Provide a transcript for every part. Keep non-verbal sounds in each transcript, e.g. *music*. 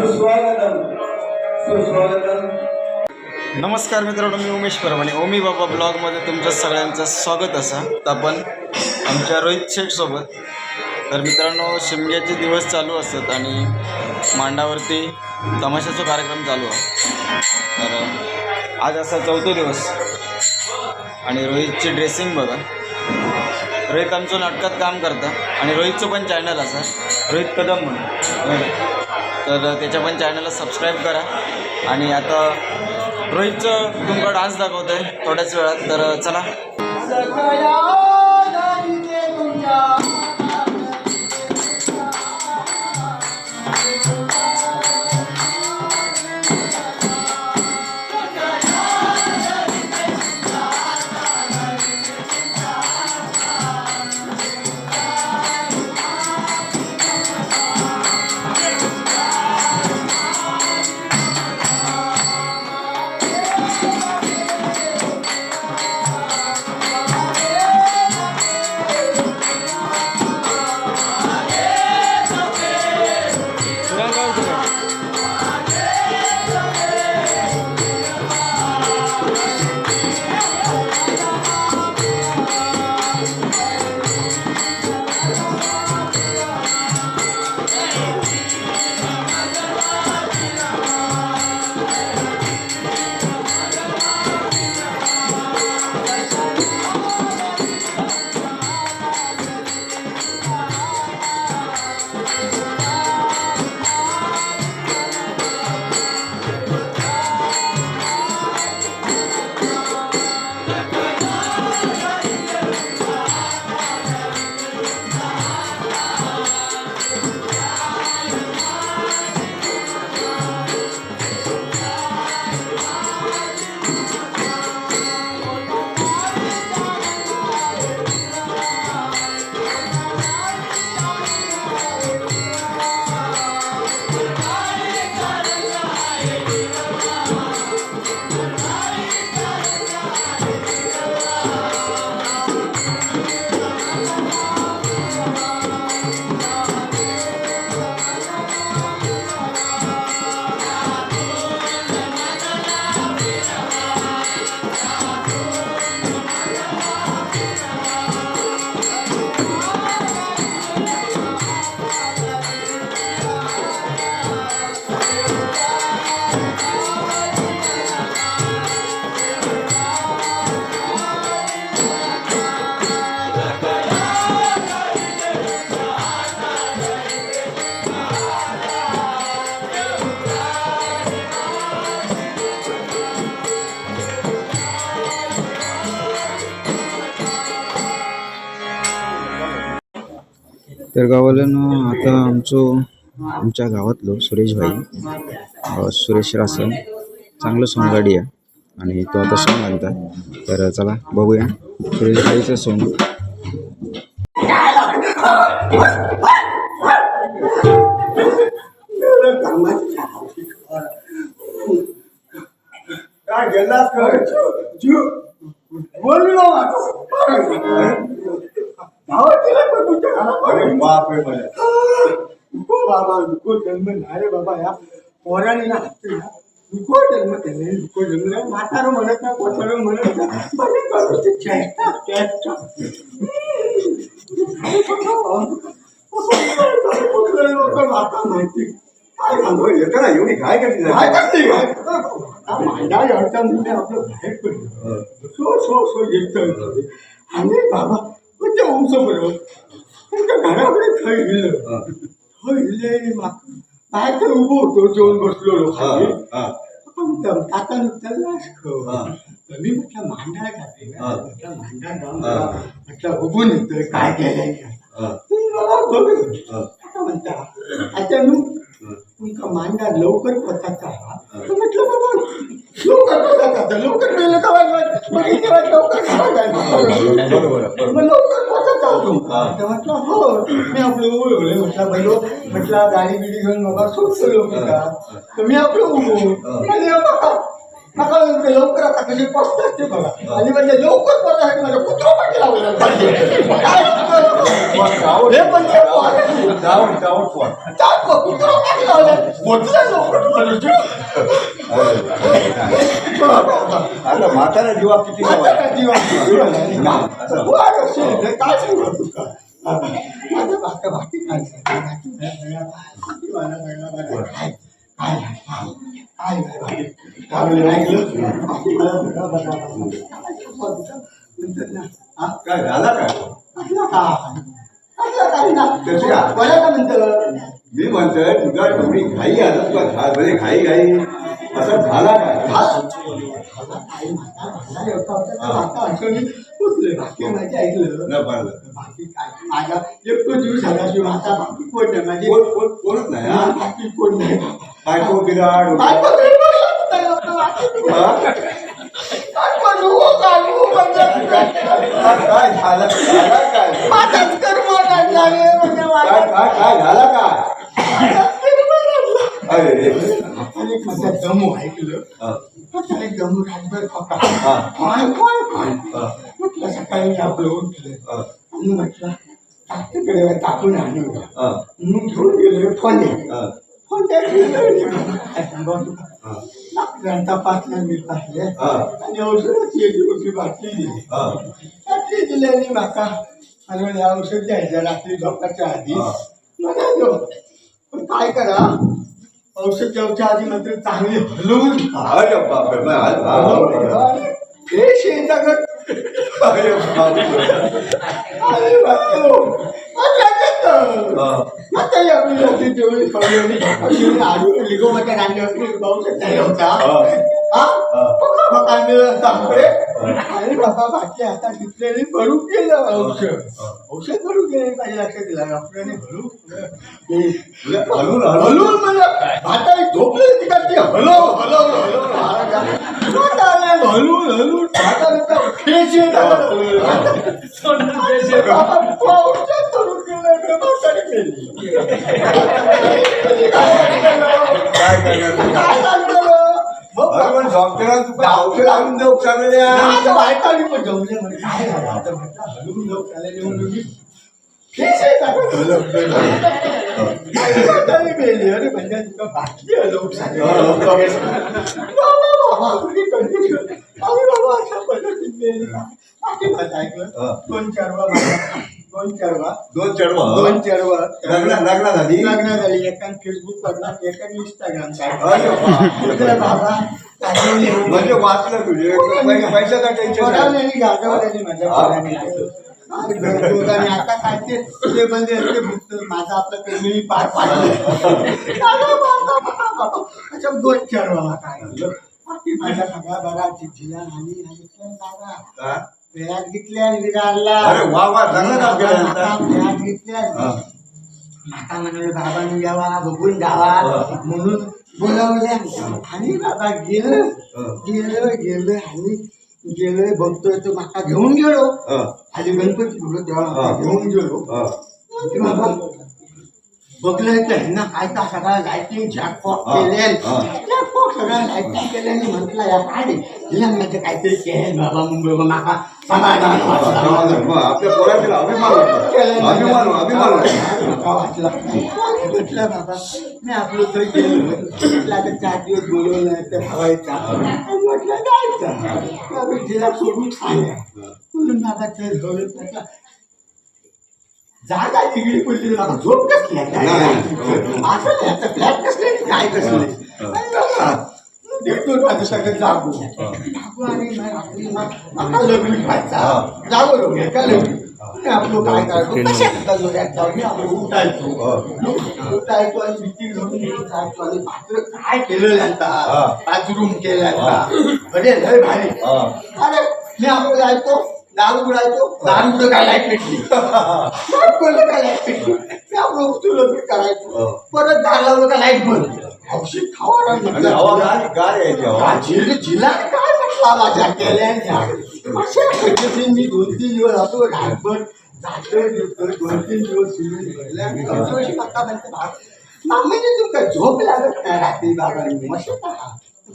सुस्वागतम. सुस्वागतम. नमस्कार मित्रांनो मी उमेश परमाणे ओमी बाबा ब्लॉगमध्ये तुमच्या सगळ्यांचं स्वागत असा. आपण आमच्या रोहित शेठसोबत तर मित्रांनो शिमग्याचे दिवस चालू असतात आणि मांडावरती तमाशाचा कार्यक्रम चालू आहे. तर आज असा चौथा दिवस. आणि रोहितची ड्रेसिंग बघा. रोहित आमचं नाटकात काम करता. आणि रोहितचं पण चॅनल असा. रोहित कदम म्हणून. तर त्याच्या पण चॅनलला सबस्क्राईब करा. आणि आता रोहितचं तुमका डान्स दाखवतो आहे थोड्याच वेळात. तर चला. तर गावाला आता आमचं आमच्या गावातलो सुरेश भाई सुरेश रासन चांगलं सोंग गाडी आहे. आणि तो आता सॉंग आणतात. तर चला बघूया. सुरेश भाईचं सोंग काय बाप बाबा नको जन्म नाही रे बाबा या पोराने ना ना. नको जन्म केले नको जन्म नाही. म्हातारं म्हणत नाही कोथळं म्हणत नाही. बरे करू ते चेष्टा चेष्टा. माता माहिती काय सांगू एका एवढी काय करते काय करते काय मांडा अडचण आपलं बाहेर पडलं सो सो सो येत आणि बाबा तुमच्या वंश बरोबर तुमच्या घराकडे थंय गेलं थंय गेले बाहेर तर उभं होतो जेवण बसलो लोक आता नुकतं मी म्हटलं मांडा जाते ना म्हटलं मांडा जाऊन म्हटलं बघून येतोय काय केलंय बाबा बघ आता म्हणता आता मी तुमका मांडा लवकर पचाचा तर म्हटलं बाबा लवकर पचाचा लवकर मेलं का बघितलं वाटलं लवकर. मग लवकर होतो तर म्हटलं हो मी आपलं उभं म्हटलं बैलो म्हटलं गाडी बिडी घेऊन बाबा सुटतो लोक का तर मी आपलं उभो आणि बघा नका लवकर आता कसे पस्त असते बघा. आणि म्हणजे लवकर पडण्यासाठी माझ्या कुत्रा पाठी लावला *laughs* काय होतं? हे पण ते पोर. जाऊन पण चार पोर कुत्रा पाठी लावला. आता म्हातारा जीवा किती आता काय जीवन- जीवन आहे का? बरं, असेल. हे काय सांगू तुका? आता काय काय. काय- काय नाही, काय- काय नाही. काय नाही ऐकलं? हा? काय झाला काय काय? म्हणतं? मी म्हणतोय तुझा एवढी घाई आलं तुला घा- भले घाई घाई. असं झाला काय? माझे ऐकलं. न पाहिलं बाकी काय? माझा एकटो जीव झाला शिवाय आता बाकी कोण नाही. माझी कोण कोण कोणच नाही हा? बाकी कोण नाही. बायको बिराड बायको. हा? काय म्हणजे झालं काय? काय काय झालं काय. *laughs* अरे माझा दमू ऐकलं? एक दमू रातभर फका. काय काय काय? म्हटलं सकाळी आपलं उठलं. आणि म्हटलं टाकतीकडे टाकून आणू हा, मग घेऊन गेलो फोन फोन घंटा पाचला मी पाचले. हा, आणि औषधाची एक मोठी बाटली दिली. बाटली दिल्याने माका आणि म्हणे औषध द्यायचं रात्री झोपाच्या आधी पण काय करा औषध द्यायच्या आधी मात्र चांगले हलवून. अरे बापरे हे शेताकडे अरे बापरे. आता जेवढी आडू लिगोमध्ये पाहू शकता बाबा बाकी भरू केलं औषध. औषध भरू गेले माझ्या लक्षात दिला. डॉक्टरांनी भरू. हलून हलून. म्हणजे आता झोपले तिका ती हलव हलव हलव. हलवून हलवून आता फेस येत बाबा औषध भरून गेलं म्हातारी गेली काय करणार काय सांगतो अरे पण डॉक्टरांना तुला औषध आणून देऊ चांगल्या आता अरे म्हणजे तुका बाटली हलवून बाबा बाबा तुझी कंडिशन अरे बाबा अशा पद्धतीने मेली बाकी माझं ऐकलं हा. दोन चार वा दोन चार वा दोन चढवा दोन चार वा लग्न लग्न झाली लग्न झाली एकान फेसबुक करणार एकान इंस्टाग्राम. बाबा. म्हणजे वाचलं तुझे पै- पैशाचा टेन्शन गाजवलेली माझ्या. आणि आता काय ते म्हणजे माझं आपलं कर्मी पार पाडलं दोन चार बाबा काय माझ्या सगळ्या बघा चिठ्ठीला आणि हा? वेळात घेतल्या विरारला अरे वा वा चांगलं काम केलं आता. वेळात घेतल्या. माता म्हणाले बाबांनी यावा बघून जावा. म्हणून बोलावल्या आणि बाबा गेलं. गेलं गेलं आणि गेलोय बघतोय तो माका घेऊन गेलो आधी गणपती बोललो तेव्हा घेऊन गेलो हा. ते बाबा बघलं तर ह्यांना काय का सगळं लाईटिंग जॅकपॉट हा. केले हा. जॅकपॉट सगळं लाईटिंग केल्याने म्हटलं या काय? हिला म्हणजे काहीतरी केलं बाबा मुंबई माका समाधान वाटलं. आपल्या पोराला अभिमान वाटतो. अभिमान वाचला म्हटलं बाबा मी आपलं तर गेलो आता चार दिवस बोलवलं ते हवायचा म्हटलं जायचं. तिला सोडून सांगा म्हणून बाबा ते धवलं म्हटलं जागा तिकडे पडली बाबा झोप कसली. असं नाही आता फ्लॅट कसले काय कसले देखतो माझं सगळं जागू. जागू आणि लग्न व्हायचा. जागो लोक एका लग्न. काय करायचं कशा करता जोड्यात जाऊन आपण उठायचो. उठायचो आणि मिटिंग घेऊन उठायचो आणि मात्र काय केलं. बाथरूम केलं लय भारी. हा. अरे मी आपलं जायचो दारू उडायचो दारू उडं काय लाइट दारू उडलं काय लाइट आपलं उठून लग्न करायचो. हा. परत दार लावलं का लाइट बंद? औषध खावा गार यायची. झिल झिला काय माझ्या केल्या अशा पद्धतीने मी दोन तीन दिवस रातभर जातोय बितोय, दोन तीन दिवस सिरियल भरल्या चौथ्या वर्षी काका म्हणते, "बा, मामाने तुमका झोप लागत नाही रात्री बाबांनी. मस्त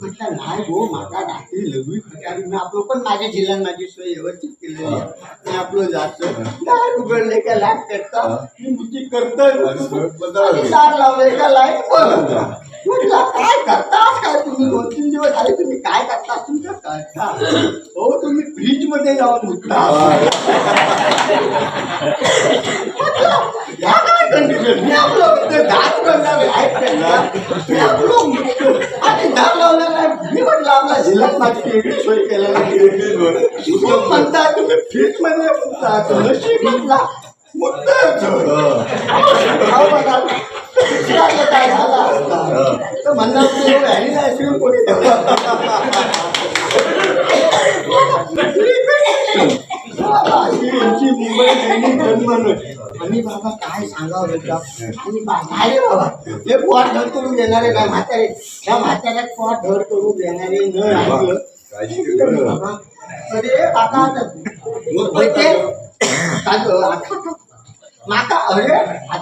म्हटलं नाही गो माझा रात्री लघवी मी आपलं पण माझ्या जिल्ह्यात माझी सोय व्यवस्थित केलेली आहे. मी आपलं जातं दार उघडले का लाइट करता मी मुठी करतोय? दार लावले का लाइट बंद म्हटलं काय करतास काय तुम्ही दोन तीन दिवस झाले तुम्ही काय करता? तुमचं करता हो तुम्ही फ्रीजमध्ये जाऊन उठता या काय कंडिशन? मी आपलं ते दार उघडला लाइट करता मी आपलं. आणि दार लावला नाही मी म्हटलं आपला जिल्ह्यात माझी वेगळी सोय केलेली म्हणता तुम्ही फ्रीजमध्ये म्हणता. नशीब म्हटला काय झाला असता तर म्हणणार कोणी अशी मुंबई आणि बाबा काय सांगावं आणि बा- रे बाबा हे पोट धर करून देणारे काय म्हातारे त्या म्हाताऱ्यात पोट धर करून देणारे न ऐकलं बाबा अरे काका आता आता- माका अरे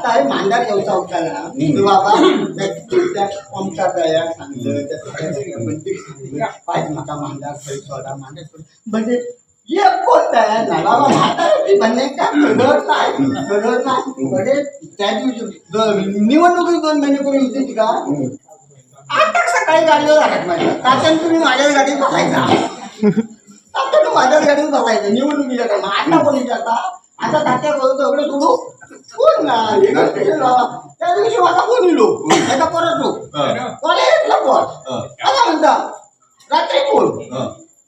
आता हे मांडार येऊचा होता ना? बाबा त्या- त्या आमच्या तयार सांगलं मंदिर सांगलं पाहिजे मांडार खरी सोडा मांडा सोडा म्हणजे एक कोण तयार झाला? बाबा म्हाताऱ्याची म्हणणे का? कलर नाही कलर नाही. म्हणजे त्या दिवशी निवडणुकीत दोन महिने कोणी होती का? आता सकाळी गाडीवर आलात माझ्या. तुम्ही माझ्याच गाडीत बसायचा आता तू माझ्याच गाडीत बसायचं निवडणुकीच्या आता कोणी जाता? आता तात्या बोलतो एवढं सोडू? कोण ना एकच स्टेशन लावा. त्या दिवशी माझा फोन येलो त्याचा परत तो कॉलेजला फोन आता म्हणता रात्री फोन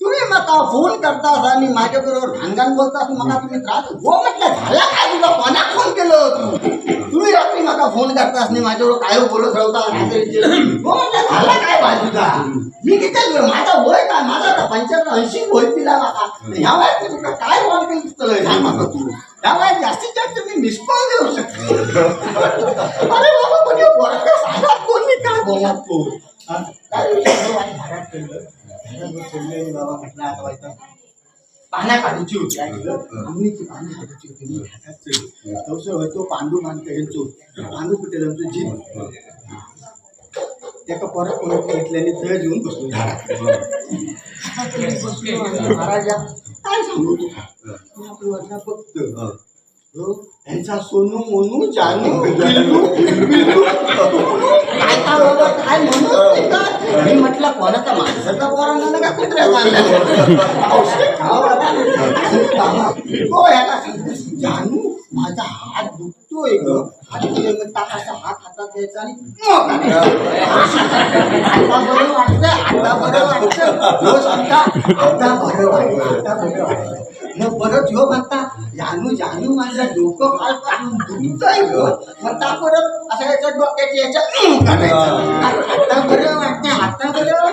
तुम्ही मला फोन करता आणि माझ्या बरोबर भांगण बोलता मला तुम्ही त्रास हो म्हटलं झाला काय तुला कोणाक फोन केलं तू तुम्ही रात्री मला फोन करतास आणि माझ्याबरोबर काय बोलत राहता रात्रीचे हो झाला काय बाजूचा? मी किती माझा वय काय? माझा आता पंच्याहत्तर ऐंशी वय माका. ह्या वयात मी काय फोन केलं सांग माका तू ह्या वयात जास्तीत जास्त मी कॉल देऊ शकतो. अरे बाबा म्हणजे सांगा कोण मी काय बोलणार तू हा? काय विषय? आणि बाबा म्हटलं आता पाण्या काढूची होती. आम्हीची पाणी काढूची होती. मी घाटात चढलो तवसं होतो पांडू मानतो यांचो पांडू कुठे आमचं जीप एका परत परत घेतल्याने येऊन बसलो तरी बसलो आणि महाराजा काय सांगू? तुला आपलं हो, यांचा सोनू मोनू जानू बिल्लू बिल्लू काय बाबा काय? मी म्हटलं कोणाचा माणसाचा पोरांना का? औषध खावं. *laughs* बाबा, हो याला जानू माझा हात दुखतोय ग. हात टाकाचा हात हातात घ्यायचा आणि आता बरं वाटतं आता बरं वाटतं सांगता आता बरं वाटतं आता बरं वाटतं मग परत ह्यो म्हणता जानू जानू माझं डोकं फार काढून ग. म्हणता परत असं याच्या डोक्याच्या याच्या आता बरं वाटतं आता बरं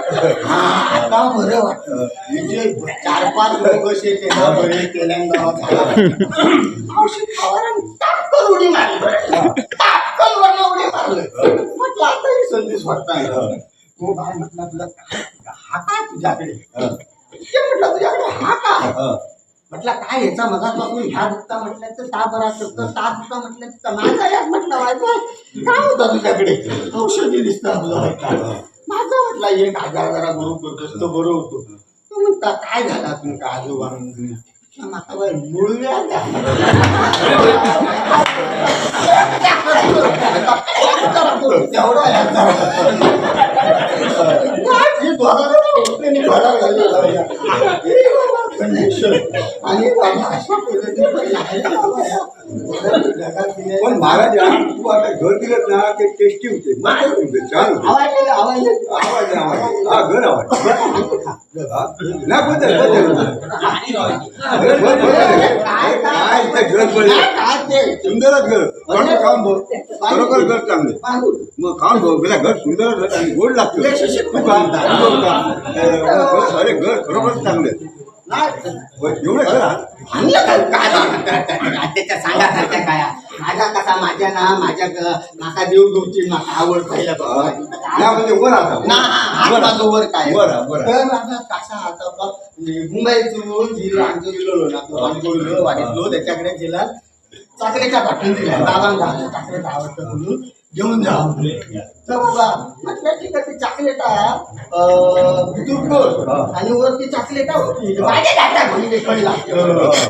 हा आता बरं वाटतं म्हणजे चार पाच लोक असे केला बरे औषध उडी मारली उडी मारलं. म्हटलं आता ही संदेश वाटताय तो काय म्हटलं तुला हा काय तुझ्याकडे? ते म्हटलं तुझ्याकडे हा काय? म्हटलं काय याचा मगापासून ह्या दुखता म्हटलं तर ता बरा करतो ता दुखता म्हटलं तर माझा यात म्हटलं काय होतं तुझ्याकडे? औषधी दिसतं वाईफाय माझा म्हटला एक हजार जरा गुरु करतोस तो बरं होतो. तो म्हणता काय झाला तुमका आजोबा म्हटलं, माता बाई मुळव्या तेवढा आणि अशा पद्धतीने पण महाराज तू आता घर दिलं ना ते टेस्टी होते छान होते आवाज आवाज. हा घर आवाज? नाही बदल बदल घर काय- ते? सुंदरच घर पण काम बघ खरोखर घर चांगले. मग काम बघ गेला घर सुंदरच घर आणि गोड लागतं अरे घर खरोखर चांगले. एवढं घर. आणलं काय? त्याच्या सांगासारख्या काय? माझा कसा माझ्या ना माझ्या माका देव दोची माका आवड पहिल्या ना म्हणजे वर आता ना वर. माझं वर काय? वर. तर माझा कसा आता बघ, मुंबईतून जिल्हा आमचं गेलो ना वाटलो त्याच्याकडे जिल्हा चाकरीच्या पाठवून दिल्या बाबांना चाकरीचं आवडतं म्हणून. घेऊन जा. तर चॉकलेट हा. आणि वरती चॉकलेट माझ्या खाता कळला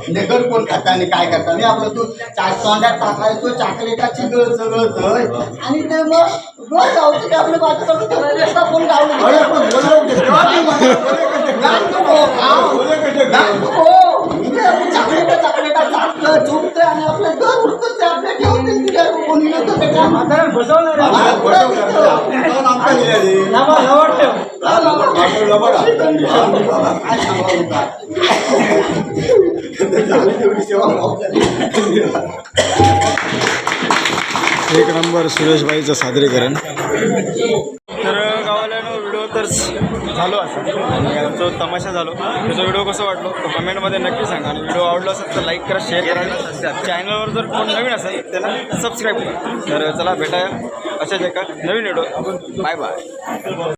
नगर कोण खाता आणि काय मी आपलं तू चा- तोंडात टाकायचो चॉकलेटाची गळ चगळतोय आणि ते मग गळ ते कोण चॉकलेटा चॉकलेटा आणि आपलं उडतं आपल्या ठेवते त्याच्या आहे. एक नंबर सुरेशबाईचं सादरीकरण. तर झालो असं. आणि जो तमाशा झालो त्याचा व्हिडिओ कसं वाटलो? तो कमेंटमध्ये नक्की सांगा. आणि व्हिडिओ आवडला असेल तर लाईक करा शेअर करा. चॅनलवर जर कोण नवीन असेल त्याला सबस्क्राईब करा. तर चला भेटाया. अशाच एका नवीन व्हिडिओ बाय बाय